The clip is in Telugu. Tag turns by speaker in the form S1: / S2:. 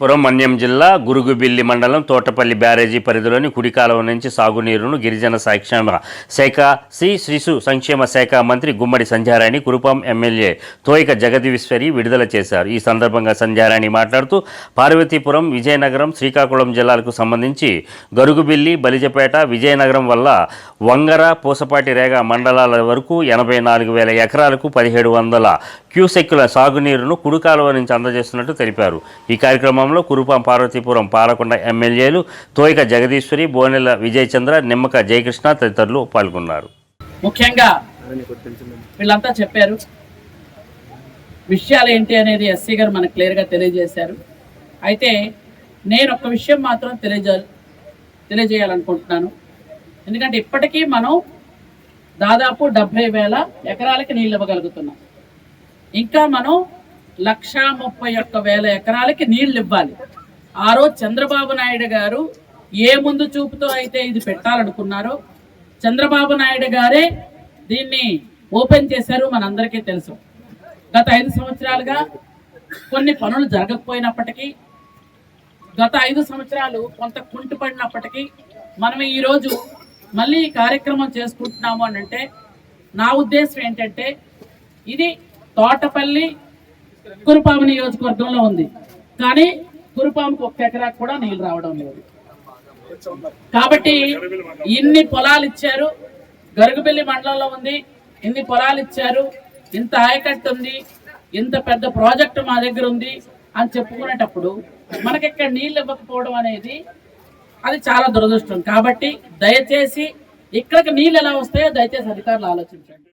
S1: పురం మన్యం జిల్లా గురుగుబిల్లి మండలం తోటపల్లి బ్యారేజీ పరిధిలోని కుడి కాలువ నుంచి సాగునీరును గిరిజన సంక్షేమ శాఖ సి శిశు సంక్షేమ శాఖ మంత్రి గుమ్మడి సంధ్యారాణి కురుపాం ఎమ్మెల్యే తోయిక జగదీశ్వరి విడుదల చేశారు. ఈ సందర్భంగా సంధ్యారాణి మాట్లాడుతూ పార్వతీపురం విజయనగరం శ్రీకాకుళం జిల్లాలకు సంబంధించి గరుగుబిల్లి బలిజపేట విజయనగరం వల్ల వంగర పూసపాటి రేగ మండలాల వరకు ఎనభై నాలుగు వేల ఎకరాలకు పదిహేడు వందల క్యూసెక్కుల సాగునీరును కుడికాలువ నుంచి అందజేస్తున్నట్టు తెలిపారు. ఈ కార్యక్రమం కార్యక్రమంలో కురుపాం పార్వతీపురం పాలకొండ ఎమ్మెల్యేలు తోయిక జగదీశ్వరి బోనెల విజయచంద్ర నిమ్మక జయకృష్ణ తదితరులు పాల్గొన్నారు.
S2: ముఖ్యంగా వీళ్ళంతా చెప్పారు. విషయాలు ఏంటి అనేది ఎస్సీ గారు మనకు క్లియర్గా తెలియజేశారు. అయితే నేను ఒక విషయం మాత్రం తెలియజే తెలియజేయాలనుకుంటున్నాను. ఎందుకంటే ఇప్పటికీ మనం దాదాపు డెబ్భై వేల ఎకరాలకి నీళ్ళు ఇవ్వగలుగుతున్నాం. ఇంకా మనం లక్షా ముప్పై ఒక్క వేల ఎకరాలకి నీళ్ళు ఇవ్వాలి. ఆ రోజు చంద్రబాబు నాయుడు గారు ఏ ముందు చూపుతో అయితే ఇది పెట్టాలనుకున్నారో చంద్రబాబు నాయుడు గారే దీన్ని ఓపెన్ చేశారు మనందరికీ తెలుసు. గత ఐదు సంవత్సరాలుగా కొన్ని పనులు జరగకపోయినప్పటికీ గత ఐదు సంవత్సరాలు కొంత కుంటుపడినప్పటికీ మనం ఈరోజు మళ్ళీ ఈ కార్యక్రమం చేసుకుంటున్నాము అని అంటే నా ఉద్దేశం ఏంటంటే ఇది తోటపల్లి కురుపాము నియోజకవర్గంలో ఉంది. కానీ కురుపాముకు ఒక్క ఎకరాకు కూడా నీళ్ళు రావడం లేదు. కాబట్టి ఇన్ని పొలాలు ఇచ్చారు. గరుగుబెల్లి మండలంలో ఉంది. ఇన్ని పొలాలు ఇచ్చారు. ఇంత ఆయకట్టు ఉంది. ఇంత పెద్ద ప్రాజెక్టు మా దగ్గర ఉంది అని చెప్పుకునేటప్పుడు మనకి ఇక్కడ నీళ్ళు ఇవ్వకపోవడం అనేది అది చాలా దురదృష్టం. కాబట్టి దయచేసి ఇక్కడికి నీళ్ళు ఎలా వస్తాయో దయచేసి అధికారులు ఆలోచించండి.